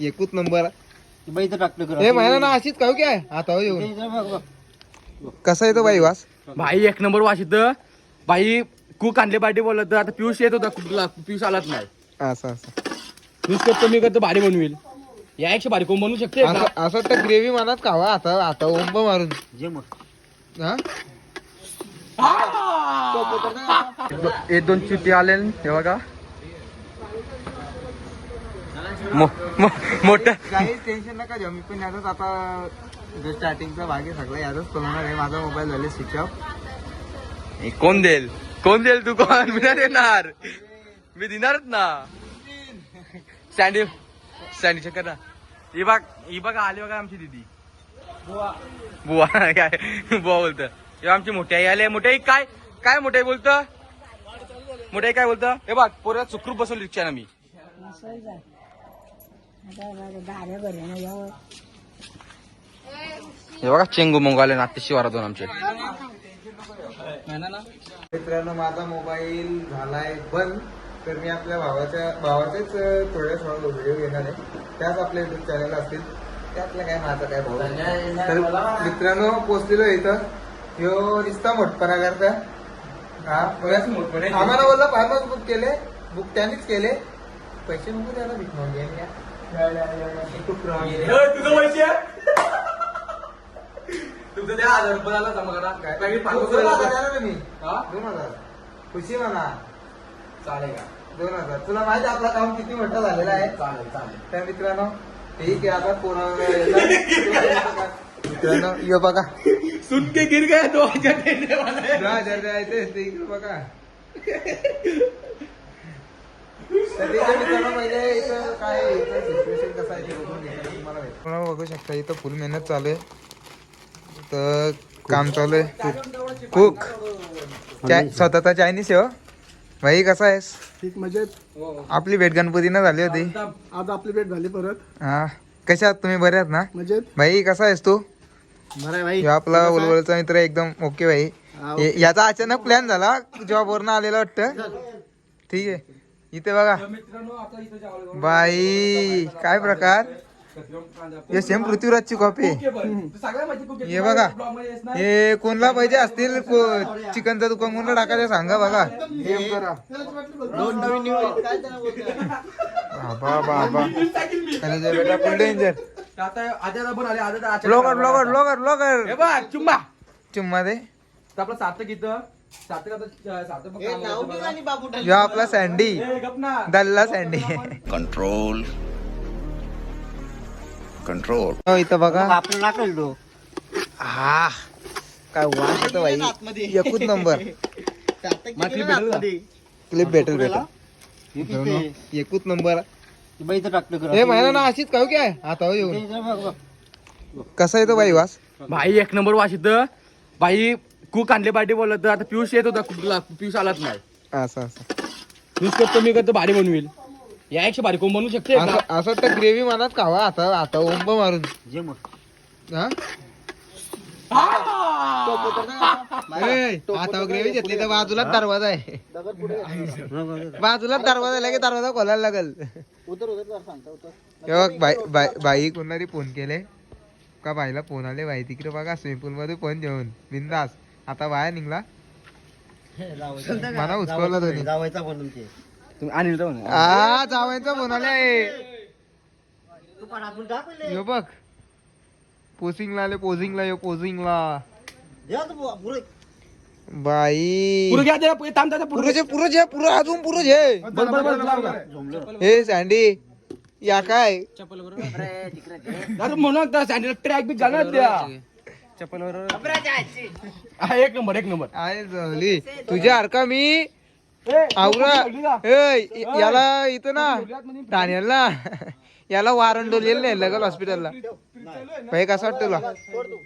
एकूच नंबर. बाई हे महिना ना अशीच खाऊ काय आता हो येऊन. कसा येतो बाई वास? भाई एक नंबर वास इथं. भाई कुक आणले पार्टी बोलत. आता पियुष येत होता कुकला. पियुष आलाच नाही. असं असं. पियुष करतो मी करतो भारी बनवेल. या एकशे भारी कोण बनवू शकते? का? असं असं तर ग्रेव्ही मनात खावा. आता आता ओंब मारून. जे मग. हा? एक दोन चिट्टी आले हे बघा. मो- मो- मोठं. काहीच टेन्शन नका घेऊ. मी पण यातच आता जो स्टार्टिंगचा भाग आहे सगळं यातच बनवणार आहे. माझा मोबाईल झाले स्विच ऑफ कोण देईल? कोण देईल तू? कोण? मी नाही देणार. मी देणारच ना. सँडी सँडी चक्कर ना. ही बघ ही बघा आली बघा आमची दिदी. बुवा. काय? बुवा बोलत हे आमची मोठी आई आली. मोठी आई काय? काय मोठी आई बोलत मोठी आई काय बोलत हे बघ पोऱ्या सुखरूप बसवली रिक्षा मी. हे बघा चेंगू मंगू आले नाते शिवारातून आमचे. मित्रांनो माझा मोबाईल झालाय बंद. तर मी आपल्या भावाच्या भावाचेच थोड्या थोडा व्हिडिओ घेणार आहे. त्याच आपल्या युट्यूब चॅनल असतील. त्यातलं काय माझा काय भाऊ. तर मित्रांनो पोचलेलो इथं. ह्यो निस्ता मोठपणा करता. हा? बघा. आम्हाला बोलला फार्मच बुक केले. बुक त्यांनीच केले. पैसे नको द्यायला भीक मागे तुझं पैसे तुमचं त्या हजार रुपये आला जमा करा पॅकेट पाठवतो दोन हजार द्या ना तुम्ही. हा? दोन हजार. खुशी म्हणा. चालेल का? दोन हजार. तुला माहिती आहे आपलं काम किती मोठं झालेलं आहे? चालेल चालेल. तर मित्रांनो ठीक आहे आता पोरा मित्रांनो यो बघा. सुन के गिर गया दो हजार देने वाला है. दहा हजार द्यायचे ते इकडे बघा. तुम्हाला बघू शकता इथं फुल मेहनत चालू आहे. तर काम चालू आहे. कुक स्वतःचा चायनीज आहे हो. भाई कसा आहेस? ठीक मजेत. आपली भेट गणपतीनं झाली होती. आज आपली भेट झाली परत. हा. कशा आहात तुम्ही? बरे आहात ना? मजेत. भाई कसा आहेस तू? बरं भाई. आपला उलवलचा मित्र एकदम ओके भाई. हे- याचा अचानक प्लॅन झाला जॉब वरनं आलेला वाटतं. ठीक आहे. इथे बघा. बाई काय प्रकार? हे सेम पृथ्वीराजची कॉपी हे बघा. हे कोणला पाहिजे असतील? चिकनचं दुकान कोणला टाकायचं सांगा बघा. बाबा बाबा बेटा full danger blogger blogger blogger blogger हे बघ चुम्बा चुम्मा दे. आपलं सार्थक इथं. ह्यो आपला सँडी दल्ला सँडी control. हो इथं बघा. तो हा. काय वास येतो भाई एकूच नंबर? क्लिप भेटेल भेटेल मित्रांनो, एकूच नंबर. बाई हे महिना ना अशीच खाऊ काय आता हो येऊन कसा येतो बाई वास? भाई एक नंबर वास इथं. भाई कुक आणले पार्टी बोलत आता पियुष येत होता कुकला पियुष आलाच नाही. असं असं. पियुष करतो मी करतो भारी बनवेल. या एकशे भारी कोण बनवू शकते का? असं असं तर ग्रेव्ही मनात खावा. आता आता ओंब मारून. जे मग. हा? ए, आता ग्रेव्ही घेतली तर बाजूलाच दरवाजा आहे. बाजूलाच दरवाजा आहे, लगेच दरवाजा खोलायला लागल. उतर हे बघ बाई बाई बाई कोणारी फोन केले? का बाईला फोन आले? बाई तिकडे बघा स्विमिंग पूल मध्ये फोन घेऊन बिंदास. आता बाहेर निघला. मला उचकवलं दोन्ही जावायचा म्हणून ते. तुम्ही जावायचा टाकले यो बघ. पोसिंगला आले पोझिंगला यो पोझिंगला द्या तू बुवा, पुरे. बाई. पुरुष पुरुष आहे पुरं अजून पुरुष आहे? हे सँडी या काय? अरे म्हणून सँडल ट्रॅक बी घालत हा, एक नंबर एक नंबर. आहे झाली. तुझ्या हरका मी. आवरा. याला इथं ना ठाण्याला. याला वारंडोलीला नाही लगल हॉस्पिटलला. भाई कसं वाटतं तुला?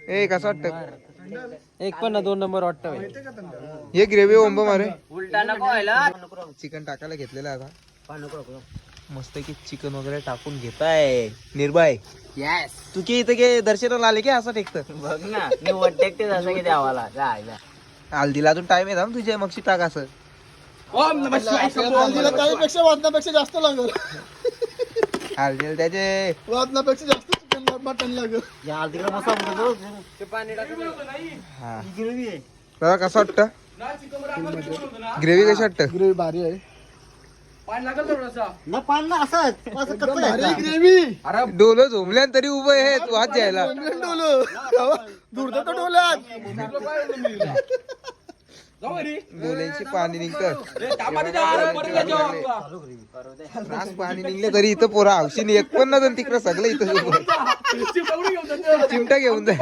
ए कसं वाटतं? एक पण दोन नंबर वाटतं हे ग्रेव्ही ओंब मारे. उलटा नको व्हायला. चिकन टाकायला घेतलेलं आहे आता. मस्त की चिकन वगैरे टाकून घेताय. निर्भय. यस तू की इथं के दर्शनाला आले की असं टेकत? बघ ना मी वट्टेक असं की द्यावाला जायला हल्दीला अजून टाइम आहे ना तुझ्या मगशी टाक असं? ओम नमः शिवाय शंभो. त्यापेक्षा वाचण्यापेक्षा जास्त लागल. त्याचे. वादनापेक्षा जास्त चिकन मटन लागेल. हा. कसं वाटतं? ग्रेव्ही कशी वाटतं? ग्रेव्ही भारी आहे. एकदम ग्रेव्ही. डोलं झोमल्या तरी उभं आहे जायला दूर तर डोल्यात. डोळ्यांची पाणी निघतं. नास पाणी निघले तरी इथं पोरा हौशीने एक पण नव्हतं तिकडं सगळं इथं उभं. चिमटा घेऊन जाय.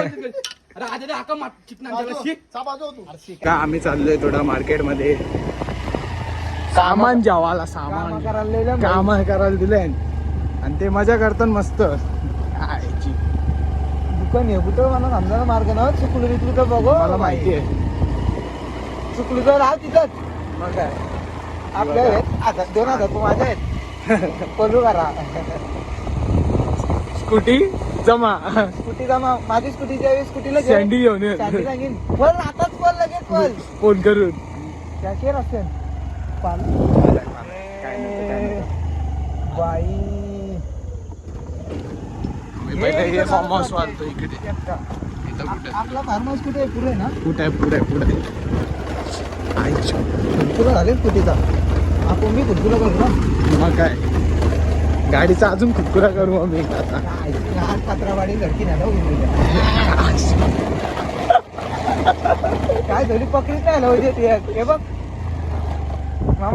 का आम्ही चाललोय थोडा मार्केटमध्ये सामान जेवाला सामान. काम करायला दिले आणि ते मजा करतात मस्त. दुकान हे कुठं मला समजा मार्ग ना चुकलं बिकलं तर बघू. मला माहिती आहे. चुकलं तर राहा तिथंच. मग काय? आपल्या आहेत आता दोन हजार तू माझ्या आहेत. पलू करा. स्कूटी जमा. स्कूटी जमा. माझी स्कूटी ज्यावेळी स्कूटीला. सँडी घेऊन सांगेन पल आताच पल लगेच पल फोन करून. त्या केर असेल. पाल बाई पहिले फार्म हाऊस वाढतो इकडे आपला फार्म हाऊस कुठे आहे पुढे ना कुठे आहे पुढे पुढे आईची. तुला झाले स्कूटीचा आपण मी करू ना मग काय गाडीचा अजून कुरकुरा करू आम्ही आता पत्रावाडी लडकी ना काय धरी पकडी काय लावते ते हे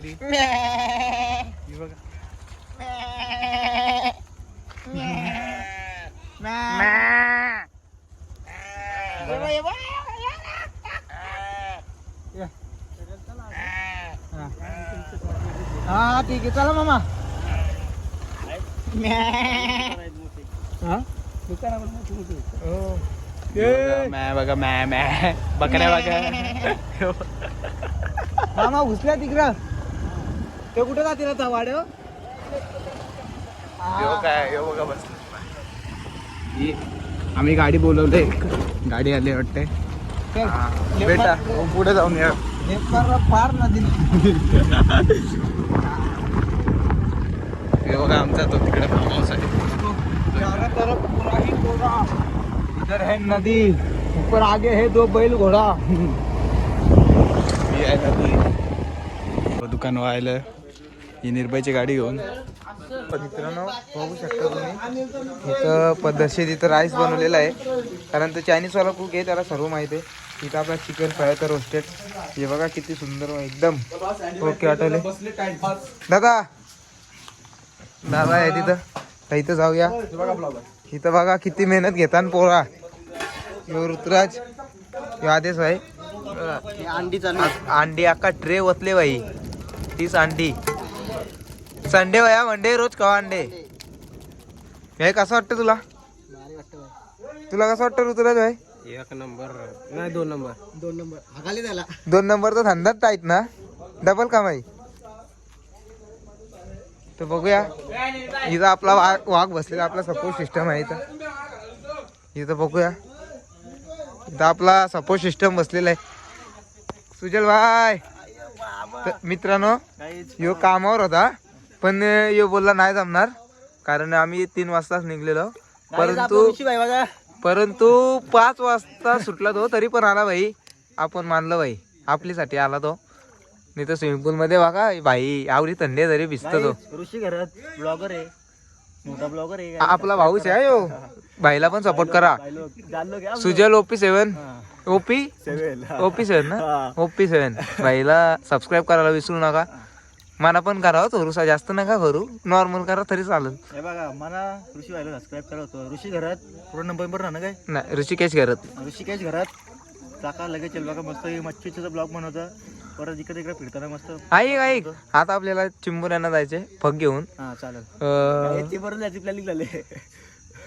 हा ठीक आहे चला मामा। हा? मॅ बघा मॅ मॅ बकऱ्या बघा मामा घुसल्या तिकडं ते कुठे जातील आता वाड्य काय बघा बस आम्ही गाडी बोलवले गाडी आली वाटते बेटा हो, पुढे जाऊन या. पार नदी हे बघा आमचा तो तिकडे फार्म आहे. तरफ पूरा ही इधर है नदी. ऊपर आगे है दो बैल घोड़ा. ही आहे नदी. दुकान व्हायला ही निर्भयची गाडी घेऊन. मित्रांनो बघू शकता तुम्ही इथं पद्धतशीर इथं राईस बनवलेला आहे. कारण तो चायनीजवाला कुक आहे त्याला सर्व माहिती आहे. इथं आपला चिकन फ्राय तर रोस्टेड हे बघा किती सुंदर एकदम. ओके आठवले. दादा. दादा आहे तिथं. तर इथं जाऊया. इथं बघा किती मेहनत घेतात पोरा. यो ऋतुराज यो आदेश आहे अंडी अंडी अख्खा ट्रे ओतले बाई तीस अंडी. संडे वया मंडे रोज कवा अंडे हे कसं वाटतं तुला? तुला कसं वाटतं ऋतुराज भाई? एक नंबर. नाही दोन नंबर. दोन नंबर. हाकाली त्याला. दोन नंबर तर धंदाच आहेत ना? डबल कमाई तर बघूया. इथं आपला वाघ वाघ बसलेला आपला सपोर्ट सिस्टम आहे इथं. इथं बघूया. इथं आपला सपोर्ट सिस्टम बसलेला आहे. सुजल भाई तर मित्रांनो यो कामावर होता. पण यो बोलला नाही जमणार कारण आम्ही तीन वाजताच निघलेलो. परंतु परंतु पाच वाजता सुटला तो तरी पण आला भाई. आपण मानलं भाई आपलीसाठी आला तो. नाही तर स्विमिंग पूल मध्ये बघा भाई आवडी थंडी तरी भिजतो तो. ऋषी घरात ब्लॉगर आहे. मोठा ब्लॉगर आहे. आपला भाऊच आहे यो. भाईला पण सपोर्ट करा. Sujal OP? Seven OP OP seven ना? ओपी सेवन भाईला सबस्क्राईब करायला विसरू नका. मला पण करा हो थोडसा जास्त नका करू. नॉर्मल करा तरी चालेल. हे बघा मला ऋषी व्हायला सबस्क्राईब करा होतो. ऋषी घरात पुढे नंबर राहणार काय? नाही ऋषिकेश करत ऋषिकेश घरात. चाका लगेच चल बघा मस्त हे मच्छीचं ब्लॉग बनवतं. परत इकडे तिकडे फिरताना मस्त. ऐक ऐक आता आपल्याला चिंबुऱ्यांना जायचे फग घेऊन. हा चालेल. अं, ते बरोबर जायची प्लॅनिंग झाले.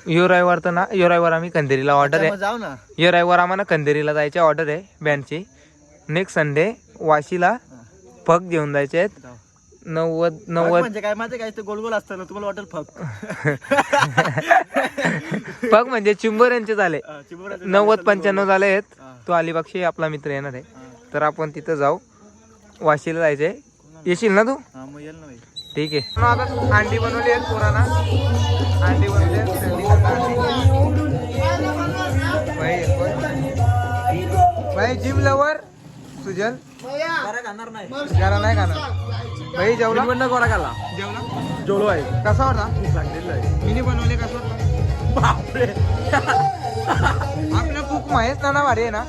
यो रविवार तर ना यो रविवार आम्ही कंदेरीला ऑर्डर आहे. जाऊ ना. या रविवार आम्हाला कंदेरीला जायची ऑर्डर आहे बँडची नेक्स्ट संडे वाशीला फग घेऊन जायचे आहेत. जाऊ. नव्वद फक नव्वद. म्हणजे काय? माहिती काय? ते गोल गोल असतं ना तुम्हाला वाटेल फक. फग म्हणजे चिंबर यांचे झाले नव्वद पंच्याण्णव झाले आहेत. तो अलिबागशी आपला मित्र येणार आहे. तर आपण तिथं जाऊ. वाशीला जायचंय. येशील ना तू? हा ठीक आहे. मग आता अंडी बनवली आहेत पोरांना. अंडी बनवली आहेत? भाई जिम लवर सुजल. जरा नाही खाणार भाई जेवला? कोणा खाला जेवला? जेवलो आहे. कसा होता? सांगितलं आहे मिनी बनवले कसं होता? बापरे. आपलं कुक माहीत ना ना भारी आहे ना?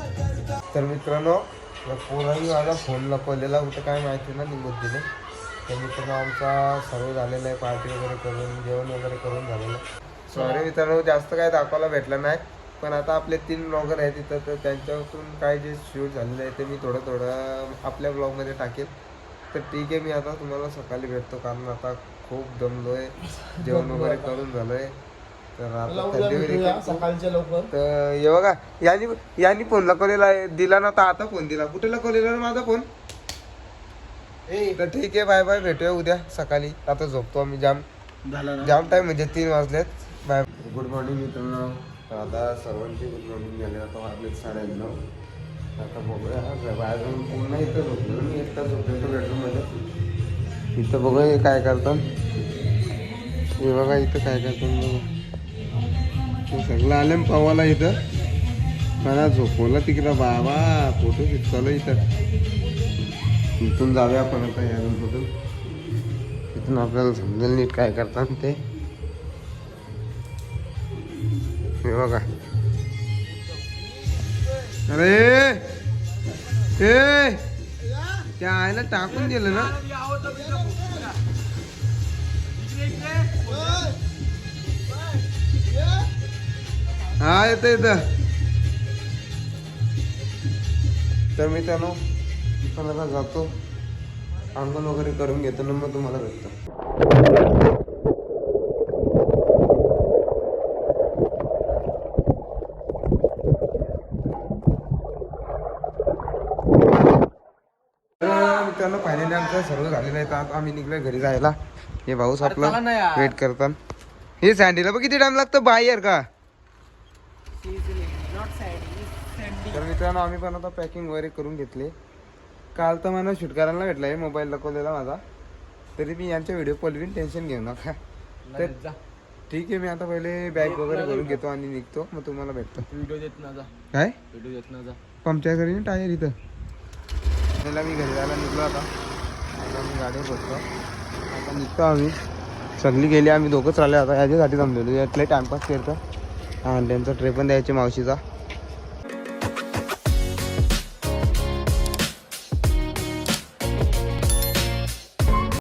तर मित्रांनो पोराही माझा फोन लपवलेला कुठं काय माहिती ना निघत दिले तर मित्रांनो आमचा सर्व झालेला आहे पार्टी वगैरे करून जेवण वगैरे करून झालेलं सॉरी मित्रांनो जास्त काय दाखवायला भेटलं नाही. पण आता आपले तीन ब्लॉगर आहेत तिथं तर त्यांच्यातून काय जे शूट झालेलं आहे ते मी थोडं थोडं आपल्या ब्लॉगमध्ये टाकेल. तर ठीक आहे मी आता तुम्हाला सकाळी भेटतो कारण आता खूप दमलो आहे जेवण वगैरे करून झालं आहे तर आता सकाळच्या लवकर. तर हे बघा यांनी यांनी फोन लकवलेला आहे दिला ना तर आता फोन दिला. कुठे लकवलेला ना माझा फोन तर ठीक आहे बाय बाय भेटूया उद्या सकाळी. आता झोपतो आम्ही जाम झालं जाम टाइम म्हणजे तीन वाजलेत. बाय गुड मॉर्निंग मित्रांनो. तर आता सर्वांची गुड झाली. आता वाजलेत साडेनऊ. आता बघूया. बाहेर जाऊन पुन्हा इथं झोपलो मी एकटा झोपलो बेडरूममध्ये इथं बघा हे काय करतात हे बघा इथं काय करतात बघा सगळं आले पवाला इथं. मला झोपवलं तिकडं. बाबा फोटो खिचवलं इथं. इथून जाऊया आपण आता या रूममधून इथून आपल्याला समजेल नीट काय करतात ते. हे बघा. अरे! ए! त्या आईला टाकून दिलं ना. हा येत येतं तर मी त्यानं पण आता जातो. अंगण वगैरे करून घेतो ना मग तुम्हाला भेटतो तर मित्रांनो फायनली आमचं सर्व झालेलं आहे. तर आता आम्ही निघलोय घरी जायला. हे भाऊस आपला वेट करतात हे सँडीला बघ किती टाइम लागतो बाहेर का? तर मित्रांनो आम्ही पण आता पॅकिंग वगैरे करून घेतले. काल तर मला शूट करायला भेटला आहे मोबाईल लकवलेला माझा. तरी मी यांच्या व्हिडिओ कॉलवीन टेन्शन घेऊ नका. तर ठीक आहे मी आता पहिले बॅग वगैरे भरून घेतो आणि निघतो. मग तुम्हाला भेटतो. व्हिडिओ देत ना जा. काय? व्हिडिओ देत ना जा. पंक्चर घरी टायर इथं. त्याला मी घरी जायला निघलो आता. आता मी गाडीवर बसतो आता निघतो आम्ही. सगळी गेली आम्ही दोघंच राहिले आता. याच्यासाठी जमलेलो यातले टाइमपास करतो आणि त्यांचा ट्रे पण द्यायचे मावशीचा.